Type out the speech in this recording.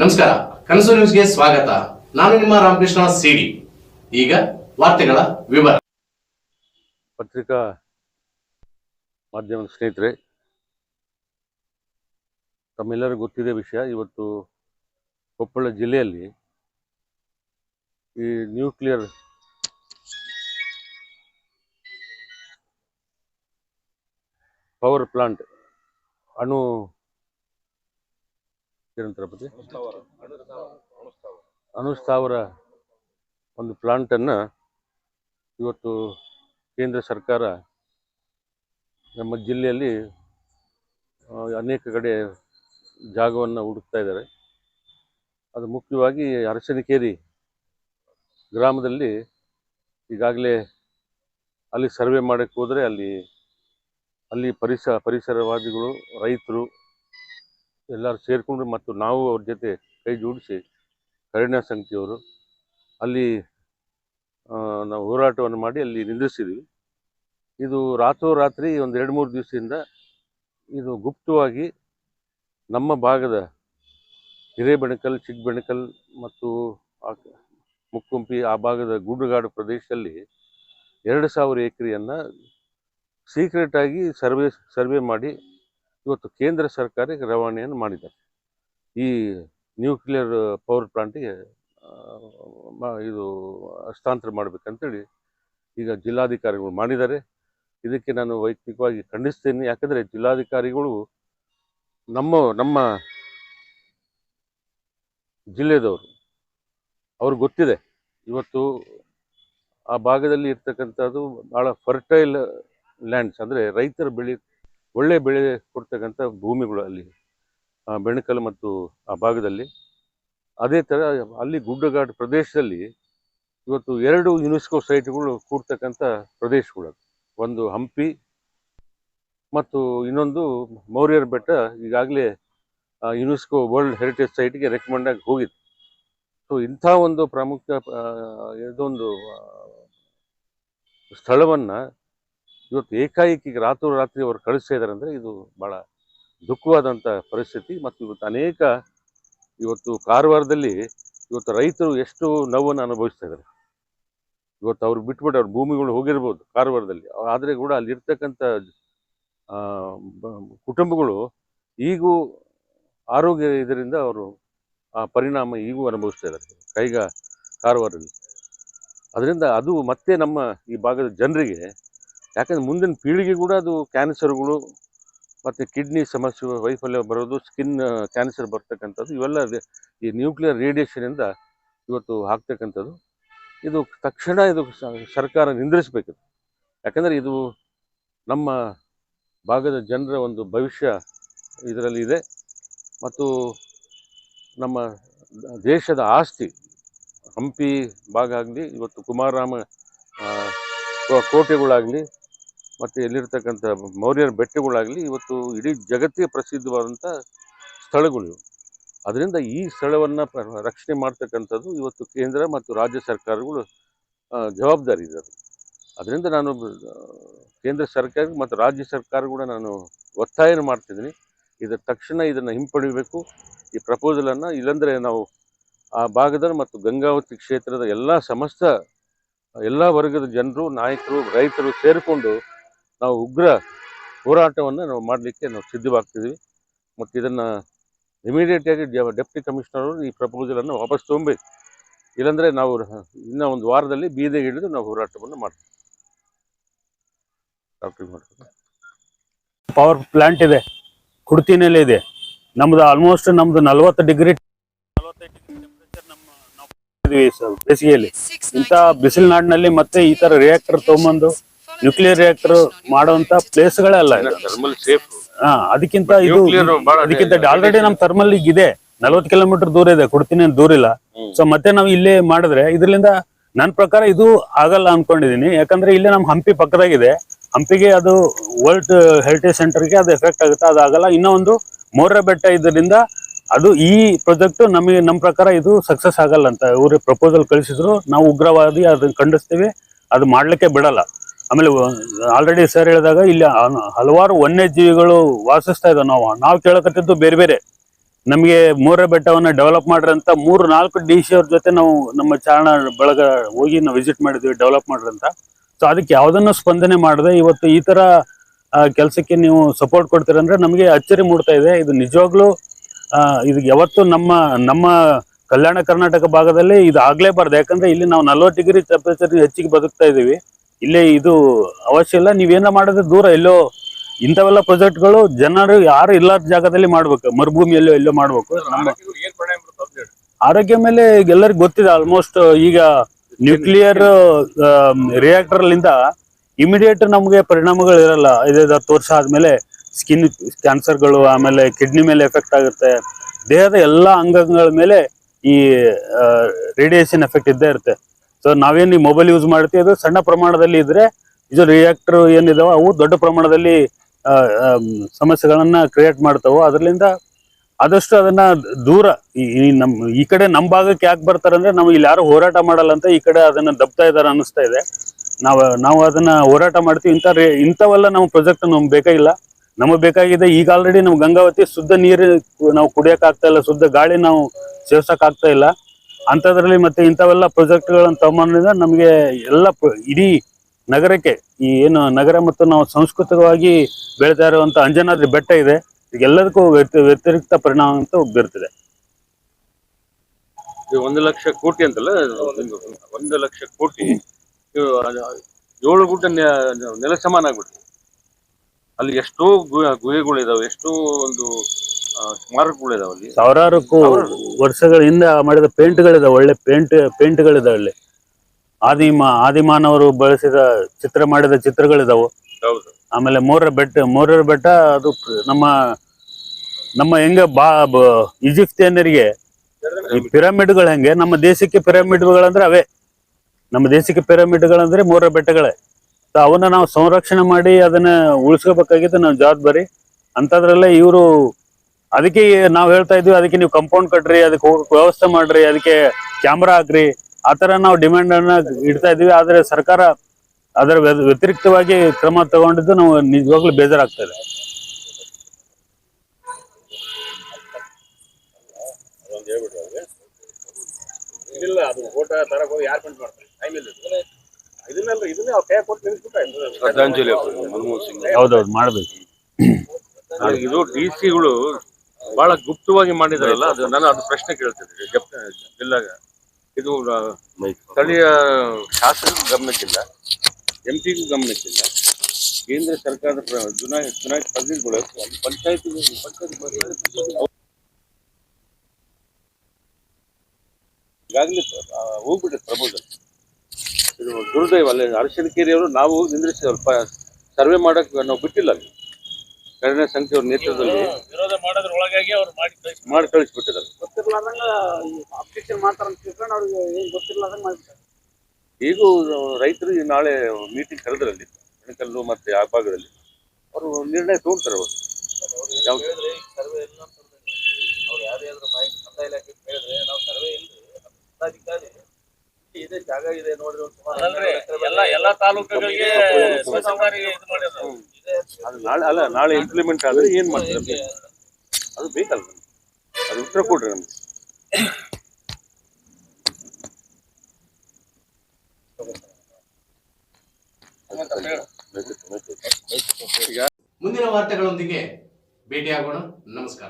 ನಮಸ್ಕಾರ, ಕನಸು ನ್ಯೂಸ್ಗೆ ಸ್ವಾಗತ. ನಾನು ನಿಮ್ಮ ರಾಮಕೃಷ್ಣ ಸಿಡಿ. ಈಗ ವಾರ್ತೆಗಳ ವಿವರ. ಪತ್ರಿಕಾ ಮಾಧ್ಯಮದ ಸ್ನೇಹಿತರೆ, ತಮ್ಮೆಲ್ಲರಿಗೂ ಗೊತ್ತಿದೆ ವಿಷಯ. ಇವತ್ತು ಕೊಪ್ಪಳ ಜಿಲ್ಲೆಯಲ್ಲಿ ಈ ನ್ಯೂಕ್ಲಿಯರ್ ಪವರ್ ಪ್ಲಾಂಟ್ ಅಣು ಏನಂತಾರೆ ಅನುಸ್ಥಾವರ ಒಂದು ಪ್ಲಾಂಟನ್ನು ಇವತ್ತು ಕೇಂದ್ರ ಸರ್ಕಾರ ನಮ್ಮ ಜಿಲ್ಲೆಯಲ್ಲಿ ಅನೇಕ ಕಡೆ ಜಾಗವನ್ನು ಹುಡುಕ್ತಾ ಇದ್ದಾರೆ. ಅದು ಮುಖ್ಯವಾಗಿ ಅರಸನಕೇರಿ ಗ್ರಾಮದಲ್ಲಿ ಈಗಾಗಲೇ ಅಲ್ಲಿ ಸರ್ವೆ ಮಾಡೋಕ್ಕೆ ಹೋದರೆ ಅಲ್ಲಿ ಅಲ್ಲಿ ಪರಿಸರ ಪರಿಸರವಾದಿಗಳು ರೈತರು ಎಲ್ಲರೂ ಸೇರಿಕೊಂಡು ಮತ್ತು ನಾವು ಅವ್ರ ಜೊತೆ ಕೈ ಜೋಡಿಸಿ ಕರುಣಾ ಸಂಖ್ಯೆಯವರು ಅಲ್ಲಿ ನಾವು ಹೋರಾಟವನ್ನು ಮಾಡಿ ಅಲ್ಲಿ ನಿಲ್ಲಿಸಿದ್ವಿ ಇದು ರಾತ್ರೋರಾತ್ರಿ ಒಂದು ಎರಡು ಮೂರು ದಿವಸದಿಂದ ಇದು ಗುಪ್ತವಾಗಿ ನಮ್ಮ ಭಾಗದ ಹಿರೇಬೆಣಕಲ್ ಚಿಕ್ಕಬೆಣಕಲ್ ಮತ್ತು ಮುಕ್ಕುಂಪಿ ಆ ಭಾಗದ ಗುಡ್ಡಗಾಡು ಪ್ರದೇಶದಲ್ಲಿ ಎರಡು ಸಾವಿರ ಎಕರೆಯನ್ನು ಸೀಕ್ರೆಟಾಗಿ ಸರ್ವೆ ಸರ್ವೆ ಮಾಡಿ ಇವತ್ತು ಕೇಂದ್ರ ಸರ್ಕಾರಕ್ಕೆ ರವಾನೆಯನ್ನು ಮಾಡಿದ್ದಾರೆ. ಈ ನ್ಯೂಕ್ಲಿಯರ್ ಪವರ್ ಪ್ಲಾಂಟಿಗೆ ಇದು ಹಸ್ತಾಂತರ ಮಾಡಬೇಕಂತೇಳಿ ಈಗ ಜಿಲ್ಲಾಧಿಕಾರಿಗಳು ಮಾಡಿದ್ದಾರೆ. ಇದಕ್ಕೆ ನಾನು ವೈಯಕ್ತಿಕವಾಗಿ ಖಂಡಿಸ್ತೇನೆ. ಯಾಕಂದರೆ ಜಿಲ್ಲಾಧಿಕಾರಿಗಳು ನಮ್ಮ ನಮ್ಮ ಜಿಲ್ಲೆದವರು ಅವ್ರಿಗೆ ಗೊತ್ತಿದೆ. ಇವತ್ತು ಆ ಭಾಗದಲ್ಲಿ ಇರ್ತಕ್ಕಂಥದ್ದು ಭಾಳ ಫರ್ಟೈಲ್ ಲ್ಯಾಂಡ್ಸ್ ಅಂದರೆ ರೈತರು ಬೆಳೆ ಒಳ್ಳೆ ಬೆಳೆ ಕೊಡ್ತಕ್ಕಂಥ ಭೂಮಿಗಳು ಅಲ್ಲಿ ಬೆಣಕಲ್ ಮತ್ತು ಆ ಭಾಗದಲ್ಲಿ ಅದೇ ಥರ ಅಲ್ಲಿ ಗುಡ್ಡಗಾಡು ಪ್ರದೇಶದಲ್ಲಿ ಇವತ್ತು ಎರಡು ಯುನೆಸ್ಕೋ ಸೈಟ್ಗಳು ಕೂಡ್ತಕ್ಕಂಥ ಪ್ರದೇಶಗಳು. ಒಂದು ಹಂಪಿ ಮತ್ತು ಇನ್ನೊಂದು ಮೌರ್ಯರ ಬೆಟ್ಟ ಈಗಾಗಲೇ ಯುನೆಸ್ಕೋ ವರ್ಲ್ಡ್ ಹೆರಿಟೇಜ್ ಸೈಟ್ಗೆ ರೆಕಮೆಂಡ್ ಆಗಿ ಹೋಗಿದೆ ಸೊ, ಇಂಥ ಒಂದು ಪ್ರಾಮುಖ್ಯ ಇದೊಂದು ಸ್ಥಳವನ್ನು ಇವತ್ತು ಏಕಾಏಕಿ ರಾತ್ರೋರಾತ್ರಿ ಅವರು ಕಳಿಸ್ತಾ ಇದ್ದಾರೆ ಅಂದರೆ ಇದು ಭಾಳ ದುಃಖವಾದಂಥ ಪರಿಸ್ಥಿತಿ. ಮತ್ತು ಇವತ್ತು ಅನೇಕ ಇವತ್ತು ಕಾರವಾರದಲ್ಲಿ ಇವತ್ತು ರೈತರು ಎಷ್ಟು ನೋವನ್ನು ಅನುಭವಿಸ್ತಾ ಇದ್ದಾರೆ ಇವತ್ತು ಅವ್ರು ಬಿಟ್ಬಿಟ್ಟು ಅವ್ರ ಭೂಮಿಗಳು ಹೋಗಿರ್ಬೋದು ಕಾರವಾರದಲ್ಲಿ. ಆದರೆ ಕೂಡ ಅಲ್ಲಿರ್ತಕ್ಕಂಥ ಕುಟುಂಬಗಳು ಈಗೂ ಆರೋಗ್ಯ ಇದರಿಂದ ಅವರು ಆ ಪರಿಣಾಮ ಈಗೂ ಅನುಭವಿಸ್ತಾ ಇದ್ದಾರೆ ಕೈಗ ಕಾರವಾರದಲ್ಲಿ. ಅದರಿಂದ ಅದು ಮತ್ತೆ ನಮ್ಮ ಈ ಭಾಗದ ಜನರಿಗೆ ಯಾಕಂದ್ರೆ ಮುಂದಿನ ಪೀಳಿಗೆ ಕೂಡ ಅದು ಕ್ಯಾನ್ಸರ್ಗಳು ಮತ್ತು ಕಿಡ್ನಿ ಸಮಸ್ಯೆ, ವೈಫಲ್ಯ ಬರೋದು ಸ್ಕಿನ್ ಕ್ಯಾನ್ಸರ್ ಬರ್ತಕ್ಕಂಥದ್ದು ಇವೆಲ್ಲ ಈ ನ್ಯೂಕ್ಲಿಯರ್ ರೇಡಿಯೇಷನಿಂದ ಇವತ್ತು ಆಗ್ತಕ್ಕಂಥದ್ದು. ಇದು ತಕ್ಷಣ ಇದು ಸರ್ಕಾರ ನಿಂದ್ರಿಸಬೇಕು ಯಾಕಂದರೆ ಇದು ನಮ್ಮ ಭಾಗದ ಜನರ ಒಂದು ಭವಿಷ್ಯ ಇದರಲ್ಲಿ ಇದೆ. ಮತ್ತು ನಮ್ಮ ದೇಶದ ಆಸ್ತಿ ಹಂಪಿ ಭಾಗ ಆಗಲಿ, ಇವತ್ತು ಕುಮಾರರಾಮ ಕೋಟೆಗಳಾಗಲಿ ಮತ್ತು ಎಲ್ಲಿರ್ತಕ್ಕಂಥ ಮೌರ್ಯರ ಬೆಟ್ಟಗಳಾಗಲಿ, ಇವತ್ತು ಇಡೀ ಜಗತ್ತಿಗೆ ಪ್ರಸಿದ್ಧವಾದಂಥ ಸ್ಥಳಗಳು ಅದರಿಂದ ಈ ಸ್ಥಳವನ್ನು ರಕ್ಷಣೆ ಮಾಡ್ತಕ್ಕಂಥದ್ದು ಇವತ್ತು ಕೇಂದ್ರ ಮತ್ತು ರಾಜ್ಯ ಸರ್ಕಾರಗಳು ಜವಾಬ್ದಾರಿ ಇದೆ ಅದು ಅದರಿಂದ ನಾನು ಕೇಂದ್ರ ಸರ್ಕಾರ ಮತ್ತು ರಾಜ್ಯ ಸರ್ಕಾರ ಕೂಡ ನಾನು ಒತ್ತಾಯನ ಮಾಡ್ತಿದ್ದೀನಿ. ಇದರ ತಕ್ಷಣ ಇದನ್ನು ಹಿಂಪಡಿಬೇಕು. ಈ ಪ್ರಪೋಸಲನ್ನು ಇಲ್ಲಾಂದರೆ ನಾವು ಆ ಭಾಗದ ಮತ್ತು ಗಂಗಾವತಿ ಕ್ಷೇತ್ರದ ಎಲ್ಲ ಸಮಸ್ತ, ಎಲ್ಲ ವರ್ಗದ ಜನರು, ನಾಯಕರು, ರೈತರು ಸೇರಿಕೊಂಡು ನಾವು ಉಗ್ರ ಹೋರಾಟವನ್ನು ನಾವು ಮಾಡಲಿಕ್ಕೆ ನಾವು ಸಿದ್ಧವಾಗ್ತಿದ್ದೀವಿ. ಮತ್ತು ಇದನ್ನು ಇಮಿಡಿಯೇಟಾಗಿ ಡೆಪ್ಟಿ ಕಮಿಷನರ್ ಅವರು ಈ ಪ್ರಪೋಸಲನ್ನು ವಾಪಸ್ ತೊಗೊಬೇಕು ಇಲ್ಲಾಂದರೆ ನಾವು ಇನ್ನೂ ಒಂದು ವಾರದಲ್ಲಿ ಬೀದಿಗೆ ಹಿಡಿದು ನಾವು ಹೋರಾಟವನ್ನು ಮಾಡ್ತೀವಿ. ಪವರ್ ಪ್ಲಾಂಟ್ ಇದೆ. ಕುಡ್ತಿನಲ್ಲಿ ಇದೆ. ನಮ್ದು ಆಲ್ಮೋಸ್ಟ್ ನಮ್ದು ನಲ್ವತ್ತು ಡಿಗ್ರಿ ಬೇಸಿಗೆಯಲ್ಲಿ. ಇಂಥ ಬಿಸಿಲು ಮತ್ತೆ ಈ ತರ ರಿಯಾಕ್ಟರ್ ತಗೊಂಬಂದು ನ್ಯೂಕ್ಲಿಯರ್ ರಿಯಾಕ್ಟರ್ ಮಾಡುವಂತ ಪ್ಲೇಸ್ಗಳೇ ಅಲ್ಲ ಇದು. ಥರ್ಮಲ್ ಸೇಫ್ ಹಾ ಅದಕ್ಕಿಂತ ಇದು Nuclear ಬಹಳ ಅದಕ್ಕಿಂತ ಆಲ್ರೆಡಿ ನಮ್ ಥರ್ಮಲ್ ಈಗ ಇದೆ. ನಲ್ವತ್ತು ಕಿಲೋಮೀಟರ್ ದೂರ ಇದೆ ಕುಡ್ತೀನಿ ದೂರ ಇಲ್ಲ. ಸೊ ಮತ್ತೆ ನಾವು ಇಲ್ಲೇ ಮಾಡಿದ್ರೆ ಇದರಿಂದ ನನ್ನ ಪ್ರಕಾರ ಇದು ಆಗಲ್ಲ ಅನ್ಕೊಂಡಿದೀನಿ. ಯಾಕಂದ್ರೆ ಇಲ್ಲೇ ನಮ್ ಹಂಪಿ ಪಕ್ಕದಾಗಿದೆ. ಹಂಪಿಗೆ ಅದು ವರ್ಲ್ಡ್ ಹೆರಿಟೇಜ್ ಸೆಂಟರ್ಗೆ ಅದು ಎಫೆಕ್ಟ್ ಆಗುತ್ತೆ. ಅದು ಆಗಲ್ಲ. ಇನ್ನೂ ಒಂದು ಮೋರ್ರ ಬೆಟ್ಟ ಇದರಿಂದ ಅದು ಈ ಪ್ರಾಜೆಕ್ಟ್ ನಮಗೆ ನಮ್ಮ ಪ್ರಕಾರ ಇದು ಸಕ್ಸಸ್ ಆಗಲ್ಲ ಅಂತ. ಇವ್ರಿಗೆ ಪ್ರಪೋಸಲ್ ಕಳಿಸಿದ್ರು. ನಾವು ಉಗ್ರವಾದಿ ಅದನ್ನ ಖಂಡಿಸ್ತೀವಿ. ಅದು ಮಾಡ್ಲಿಕ್ಕೆ ಬಿಡಲ್ಲ. ಆಮೇಲೆ ಆಲ್ರೆಡಿ ಸರ್ ಹೇಳಿದಾಗ ಇಲ್ಲಿ ಹಲವಾರು ವನ್ಯಜೀವಿಗಳು ವಾಸಿಸ್ತಾ ಇದಾವೆ. ನಾವು ನಾವು ಕೇಳಕತ್ತಿದ್ದು ಬೇರೆ ಬೇರೆ. ನಮಗೆ ಮೂರೇ ಬೆಟ್ಟವನ್ನ ಡೆವಲಪ್ ಮಾಡ್ರಿ ಅಂತ ಮೂರು ನಾಲ್ಕು ಡಿ ಸಿ ಅವ್ರ ಜೊತೆ ನಾವು ನಮ್ಮ ಚಾರಣ ಬಳಗ ಹೋಗಿ ನಾವು ವಿಸಿಟ್ ಮಾಡಿದ್ವಿ ಡೆವಲಪ್ ಮಾಡ್ರಿ ಅಂತ. ಸೊ ಅದಕ್ಕೆ ಯಾವುದನ್ನು ಸ್ಪಂದನೆ ಮಾಡದೆ, ಇವತ್ತು ಈ ತರ ಕೆಲಸಕ್ಕೆ ನೀವು ಸಪೋರ್ಟ್ ಕೊಡ್ತೀರಂದ್ರೆ ನಮಗೆ ಅಚ್ಚರಿ ಮೂಡ್ತಾ ಇದೆ. ಇದು ನಿಜವಾಗ್ಲೂ ಇದು ಯಾವತ್ತು ನಮ್ಮ ನಮ್ಮ ಕಲ್ಯಾಣ ಕರ್ನಾಟಕ ಭಾಗದಲ್ಲಿ ಇದು ಆಗ್ಲೇಬಾರ್ದು. ಯಾಕಂದ್ರೆ ಇಲ್ಲಿ ನಾವು ನಲ್ವತ್ತು ಡಿಗ್ರಿ ಟೆಂಪ್ರೇಚರ್ ಹೆಚ್ಚಿಗೆ ಬದುಕ್ತಾ ಇದೀವಿ ಇಲ್ಲೇ ಇದು ಅವಶ್ಯ ಇಲ್ಲ. ನೀವೇನ ಮಾಡಿದ್ರೆ ದೂರ ಎಲ್ಲೋ ಇಂಥವೆಲ್ಲ ಪ್ರಾಜೆಕ್ಟ್ಗಳು ಜನರು ಯಾರು ಇಲ್ಲದ ಜಾಗದಲ್ಲಿ ಮಾಡ್ಬೇಕು. ಮರುಭೂಮಿಯಲ್ಲೋ ಎಲ್ಲೋ ಮಾಡ್ಬೇಕು. ನಮ್ಮ ಆರೋಗ್ಯ ಮೇಲೆ ಎಲ್ಲರಿಗೂ ಗೊತ್ತಿದೆ. ಆಲ್ಮೋಸ್ಟ್ ಈಗ ನ್ಯೂಕ್ಲಿಯರ್ ರಿಯಾಕ್ಟರ್ ಲಿಂದ ಇಮಿಡಿಯೇಟ್ ನಮಗೆ ಪರಿಣಾಮಗಳು ಇರಲ್ಲ. ಐದೈದು ಹತ್ತು ವರ್ಷ ಆದ್ಮೇಲೆ ಸ್ಕಿನ್ ಕ್ಯಾನ್ಸರ್ಗಳು ಆಮೇಲೆ ಕಿಡ್ನಿ ಮೇಲೆ ಎಫೆಕ್ಟ್ ಆಗುತ್ತೆ. ದೇಹದ ಎಲ್ಲಾ ಅಂಗಗಳ ಮೇಲೆ ಈ ರೇಡಿಯೇಷನ್ ಎಫೆಕ್ಟ್ ಇದ್ದೇ ಇರುತ್ತೆ. ಸೊ ನಾವೇನು ಈ ಮೊಬೈಲ್ ಯೂಸ್ ಮಾಡ್ತೀವಿ? ಅದು ಸಣ್ಣ ಪ್ರಮಾಣದಲ್ಲಿ ಇದ್ರೆ ಇದು ರಿಯಾಕ್ಟರ್ ಏನಿದಾವ ಅವು ದೊಡ್ಡ ಪ್ರಮಾಣದಲ್ಲಿ ಸಮಸ್ಯೆಗಳನ್ನ ಕ್ರಿಯೇಟ್ ಮಾಡ್ತಾವೆ ಅದರಿಂದ ಆದಷ್ಟು ಅದನ್ನ ದೂರ ಈ ನಮ್, ಈ ಕಡೆ ನಮ್ ಭಾಗಕ್ಕೆ ಯಾಕೆ ಬರ್ತಾರಂದ್ರೆ ನಾವು ಇಲ್ಲಿ ಯಾರು ಹೋರಾಟ ಮಾಡಲ್ಲ ಅಂತ ಈ ಕಡೆ ಅದನ್ನ ದಬ್ತಾ ಇದಾರೆ ಅನಿಸ್ತಾ ಇದೆ. ನಾವು ನಾವು ಅದನ್ನ ಹೋರಾಟ ಮಾಡ್ತೀವಿ. ಇಂಥ ರೇ- ಇಂಥವೆಲ್ಲ ನಮ್ಮ ಪ್ರೊಜೆಕ್ಟ್ ನಮ್ಗೆ ಬೇಕಾಗಿಲ್ಲ ನಮಗೆ ಬೇಕಾಗಿದೆ. ಈಗ ಆಲ್ರೆಡಿ ನಮ್ಗೆ ಗಂಗಾವತಿ ಶುದ್ಧ ನೀರು ನಾವು ಕುಡಿಯಕ್ ಆಗ್ತಾ ಇಲ್ಲ. ಶುದ್ಧ ಗಾಳಿ ನಾವು ಸೇವಿಸಕ್ ಆಗ್ತಾ ಇಲ್ಲ. ಅಂಥದ್ರಲ್ಲಿ ಮತ್ತೆ ಇಂಥವೆಲ್ಲ ಪ್ರಾಜೆಕ್ಟ್ಗಳನ್ನು ತಗೊಂಬಂದ್ರಿಂದ ನಮಗೆ ಎಲ್ಲ ಇಡೀ ನಗರಕ್ಕೆ ಈ ಏನು ನಗರ ಮತ್ತು ನಾವು ಸಾಂಸ್ಕೃತಿಕವಾಗಿ ಬೆಳೀತಾ ಇರುವಂತ ಅಂಜನಾದ್ರಿ ಬೆಟ್ಟ ಇದೆ. ಎಲ್ಲದಕ್ಕೂ ವ್ಯತಿ- ವ್ಯತಿರಿಕ್ತ ಪರಿಣಾಮ ಅಂತ ಬೀರ್ತಿದೆ ಒಂದು ಲಕ್ಷ ಕೋಟಿ ಅಂತಲ್ಲ? ಒಂದು- ಲಕ್ಷ ಕೋಟಿ. ಏಳು ಗುಡ್ಡ ನೆಲ ಸಮಾನ ಆಗ್ಬಿಡ್ತು. ಅಲ್ಲಿ ಎಷ್ಟೋ ಗುಹೆಗಳು ಇದಾವೆ ಎಷ್ಟೋ ಒಂದು ಆ, ಸ್ಮಾರಕಗಳು ಇದಾವೆ ಅಲ್ಲಿ ಸಾವಿರಾರು ಕೋ- ವರ್ಷಗಳ ಹಿಂದೆ ಮಾಡಿದ ಪೇಂಟ್ಗಳಿದಾವೆ ಒಳ್ಳೆ ಪೇಂಟ್ ಪೇಂಟ್ಗಳಿದಾವೆ ಅಲ್ಲಿ. ಆದಿಮ ಆದಿಮಾನವರು ಬಳಸಿದ ಚಿತ್ರ ಮಾಡಿದ ಚಿತ್ರಗಳಿದಾವೆ. ಆಮೇಲೆ ಮೋರ ಬೆಟ್ಟ ಮೋರರ ಬೆಟ್ಟ ಅದು ನಮ್ಮ ನಮ್ಮ ಹೆಂಗ ಬಾ ಈಜಿಪ್ತಿಯನ್ನರಿಗೆ ಈ ಪಿರಮಿಡ್ಗಳು ಹೆಂಗೆ ನಮ್ಮ ದೇಶಕ್ಕೆ ಪಿರಮಿಡ್ಗಳಂದ್ರೆ ಅವೇ. ನಮ್ಮ ದೇಶಕ್ಕೆ ಪಿರಮಿಡ್ಗಳಂದ್ರೆ ಮೋರರ ಬೆಟ್ಟಗಳೇ. ಅವನ್ನ ನಾವು ಸಂರಕ್ಷಣೆ ಮಾಡಿ ಅದನ್ನ ಉಳಿಸ್ಕೋಬೇಕಾಗಿದ್ದು ನಾವು ಜವಾಬ್ದಾರಿ ಅಂತದ್ರಲ್ಲೇ ಇವರು ಅದಕ್ಕೆ ನಾವು ಹೇಳ್ತಾ ಇದ್ವಿ ಅದಕ್ಕೆ ನೀವು ಕಂಪೌಂಡ್ ಕಟ್ರಿ ಅದಕ್ಕೆ ಹೋಗಕ್ ವ್ಯವಸ್ಥೆ ಮಾಡ್ರಿ ಅದಕ್ಕೆ ಕ್ಯಾಮ್ರಾ ಹಾಕ್ರಿ. ಆ ತರ ನಾವು ಡಿಮ್ಯಾಂಡ್ ಅನ್ನ ಇಡ್ತಾ ಇದ್ವಿ ಆದ್ರೆ ಸರ್ಕಾರ ಅದರ ವ್ಯ- ವ್ಯತಿರಿಕ್ತವಾಗಿ ಕ್ರಮ ತಗೊಂಡಿದ್ದು ನಾವು ನಿಜವಾಗ್ಲೂ ಬೇಜಾರಾಗ್ತಾ ಇದೆ. ಇಲ್ಲ ಅದು ಫೋಟೋ ತರಕ್ ಹೋಗಿ ಯಾರು ಪ್ರಿಂಟ್ ಮಾಡ್ತಾರೆ? ಟೈಮ್ ಇಲ್ಲ ಇದನ್ನೆಲ್ಲ ಇದನ್ನೇ ಅವ್ರು ಕೈ ಕೊಟ್ಟು ನಿಲ್ಸ್ಬಿಟ್ರೆ ಶ್ರದ್ಧಾಂಜಲಿ ಮನಮೋಹನ್ ಸಿಂಗ್ ಹೌದೌದು ಮಾಡ್ಬೇಕು. ಇದು ಡಿ ಸಿಗಳು ಬಹಳ ಗುಪ್ತವಾಗಿ ಮಾಡಿದಾರಲ್ಲ ಅದು ನಾನು ಅದು ಪ್ರಶ್ನೆ ಕೇಳ್ತಿದ್ದೀನಿ. ಜಿಲ್ಲಾ ಇದು ಸ್ಥಳೀಯ ಶಾಸಕರಿಗೂ ಗಮನಕ್ಕಿಲ್ಲ ಎಂ ಪಿಗೂ ಗಮನಕ್ಕಿಲ್ಲ. ಕೇಂದ್ರ ಸರ್ಕಾರದ ಪ್ರ- ಚುನಾಯ ಚುನಾಯಿತ ಪ್ರತಿನಿಧಿಗಳು ಪಂಚಾಯತ್ ಈಗಾಗಲೇ ಹೋಗ್ಬಿಟ್ಟೆ ಪ್ರಪೋಸಲ್ ಇದು ದುರ್ದೈವ ಅಲ್ಲಿ ಅರಶಿನಕೇರಿಯವರು ನಾವು ನಿಂದ್ರಿಸಿದ್ರು ಸರ್ವೆ ಮಾಡಕ್ ನಾವು ಬಿಟ್ಟಿಲ್ಲ ಅಲ್ಲಿ. ಎರಡನೇ ಸಂಖ್ಯೆಯವ್ರ ನೇತೃತ್ವದಲ್ಲಿ ವಿರೋಧ ಮಾಡೋದ್ರ ಒಳಗಾಗಿ ಅವ್ರು ಮಾಡಿ ಕಳ್ಸಿ ಮಾಡಿ ಕಳಿಸ್ಬಿಟ್ಟಿದ್ದಾರೆ. ಗೊತ್ತಿರ್ಲಾರ್ದಂಗ ಅಪ್ಲಿಕೇಶನ್ ಮಾಡ್ತಾರ ಅಂತ ತಿಳ್ಕೊಂಡು ಅವ್ರಿಗೆ ಏನ್ ಗೊತ್ತಿರ್ಲಾರ್ದಂಗ ಈಗೂ ರೈತರು ಈ ನಾಳೆ ಮೀಟಿಂಗ್ ಕರೆದ್ರಲ್ಲಿ ಕಣಕಲ್ಲು ಮತ್ತೆ ಆ ಭಾಗದಲ್ಲಿ. ಅವರು ನಿರ್ಣಯ ತಗೊಳ್ತಾರೆ ಅವರು. ಯಾವ ಸರ್ವೆ ಇಲ್ಲ ಅವ್ರು ಯಾರೇ ಆದ್ರೂ ಮಾಹಿತಿ ಕಂದಾಯ ಇಲಾಖೆ ಕೇಳಿದ್ರೆ ನಾವು ಸರ್ವೆ ಇಲ್ರಿ. ಅಧಿಕಾರಿ ಇದೆ ಜಾಗ ಇದೆ ನೋಡ್ರಿ ಎಲ್ಲ ಎಲ್ಲ ತಾಲೂಕುಗಳಿಗೆ ಇದು ಮಾಡಿದ್ರು. ಅದು ನಾಳೆ ಅಲ್ಲ ನಾಳೆ ಇಂಪ್ಲಿಮೆಂಟ್ ಆದ್ರೆ ಏನ್ ಮಾಡ್ತಾರೆ? ಅದು ಬೇಕಲ್ಲ. ಅದು ಉತ್ತರ ಕೊಡ್ರಿ ನಮ್ಗೆ. ಮುಂದಿನ ವಾರ್ತೆಗಳೊಂದಿಗೆ ಭೇಟಿಯಾಗೋಣ. ನಮಸ್ಕಾರ.